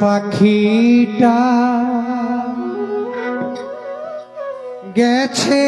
পাখিটা গেছে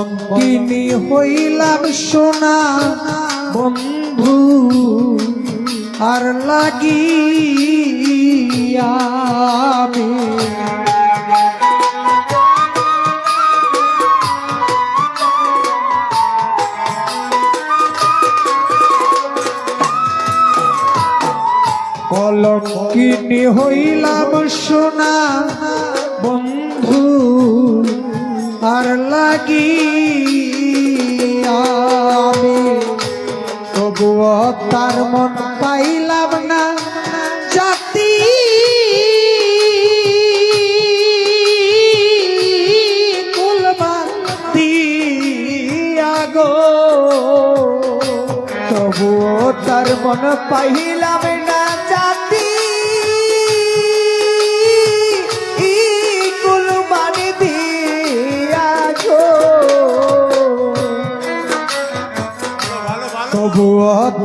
কলঙ্কিনী হইলাম সোনা বন্ধু আর লাগিয়া আমি। কলঙ্কিনী হইলাম সোনা বন্ধু আর লাগি আমি। তবুও তার মন পাইলাম না। জাতি। তবুও তার মন পাইলাম না।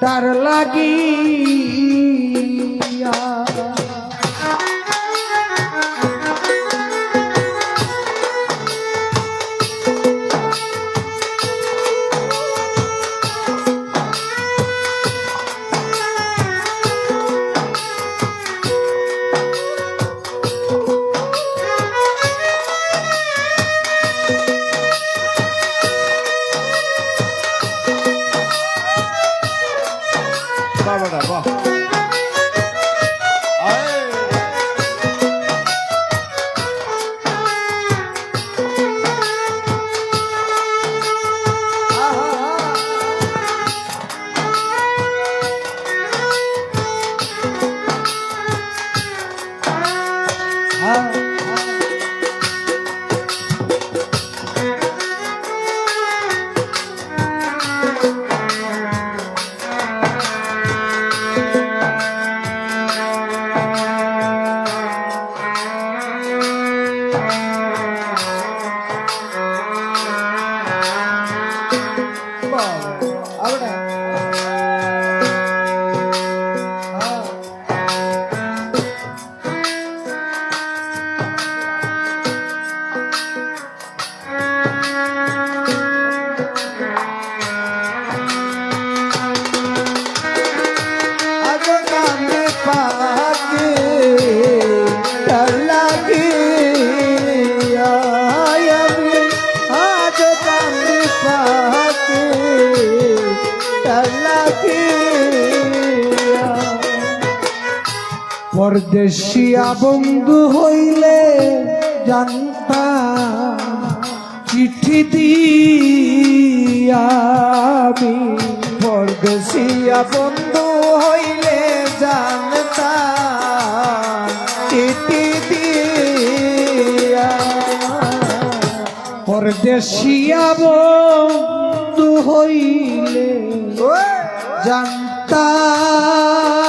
তার লাগিয়া 爸爸咋抱 পরদেশিয়া বন্ধু হইলে জানতাম চিঠি দিয়াবি পরদেশিয়া বন্ধু হইলে জানতাম চিঠি দিয়া। পরদেশিয়া বন্ধু হইলে জানতাম।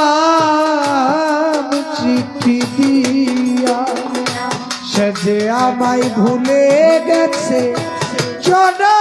যে আমায় ভুলে গেছে। চনা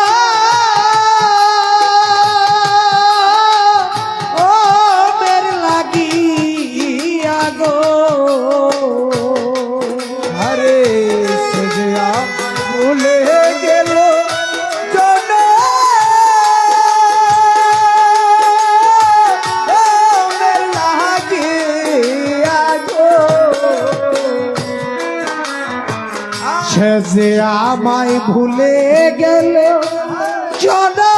যে আমায় ভুলে গেলে জনের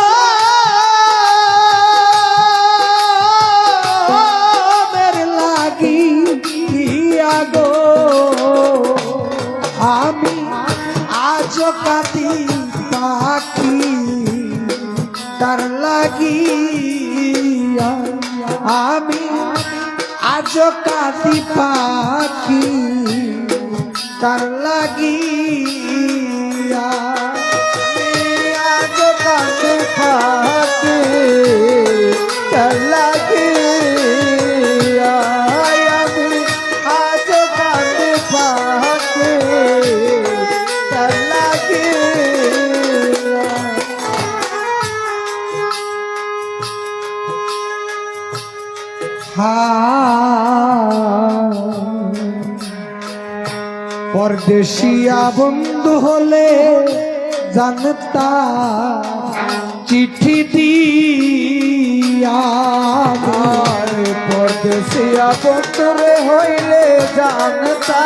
লাগি গো। আমি আজ কাতি পাখি, তার লাগি আমি আজ কাতি পাখি, তার লাগিয়া পরদেশিয়া বন্ধু হলে জানতা চিঠি দিয়া পরদেশিয়া বন্ধুরে হইলে জানতা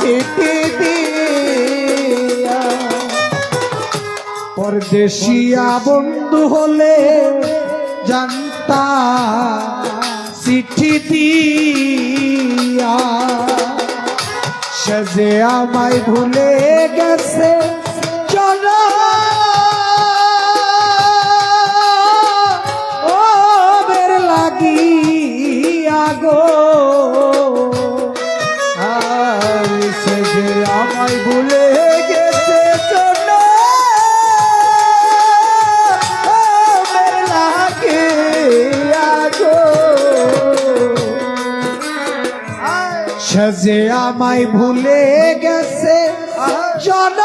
চিঠি দিয়া পরদেশিয়া বন্ধু হলে জানতা চিঠি দিয়া সে যে আমায় ভুলে গেছে আমায় ভুলে গেছে। জন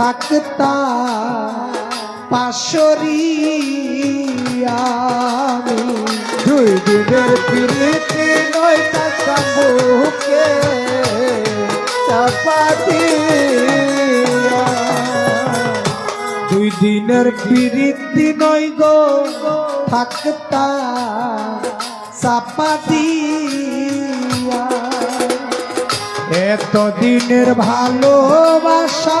থাকতা পাশরিয়া দুই দিনের পিরিতি নয় থাকতা বুকে চাপাতিয়া। দুই দিনের পিরিতি নয় গো থাকতা চাপাতিয়া। এত দিনের ভালোবাসা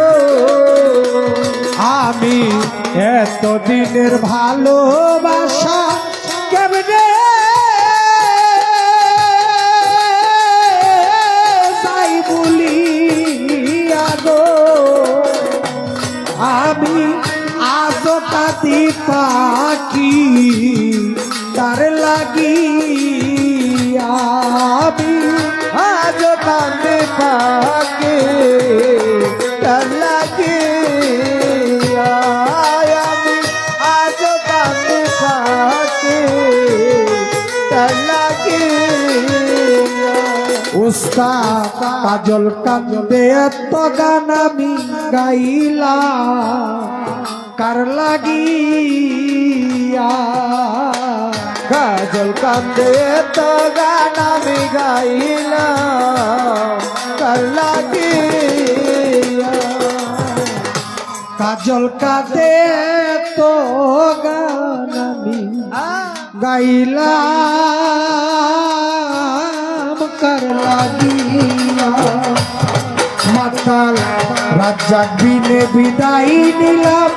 এত দিনের ভালোবাসা উস্তাদ কাজল কান্দে এত গান আমি গাইলা কার লাগিয়া? কাজল কান্দে এত গান আমি গাইলা কার লাগিয়া? কাজল কাঁদে তো গান আমি গাইলাম। কার লাগিয়া? মাতাল রাজ্জাক বিনে বিদায় নিলাম।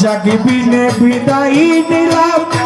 জাগি বিনে বিদায় নিলাম?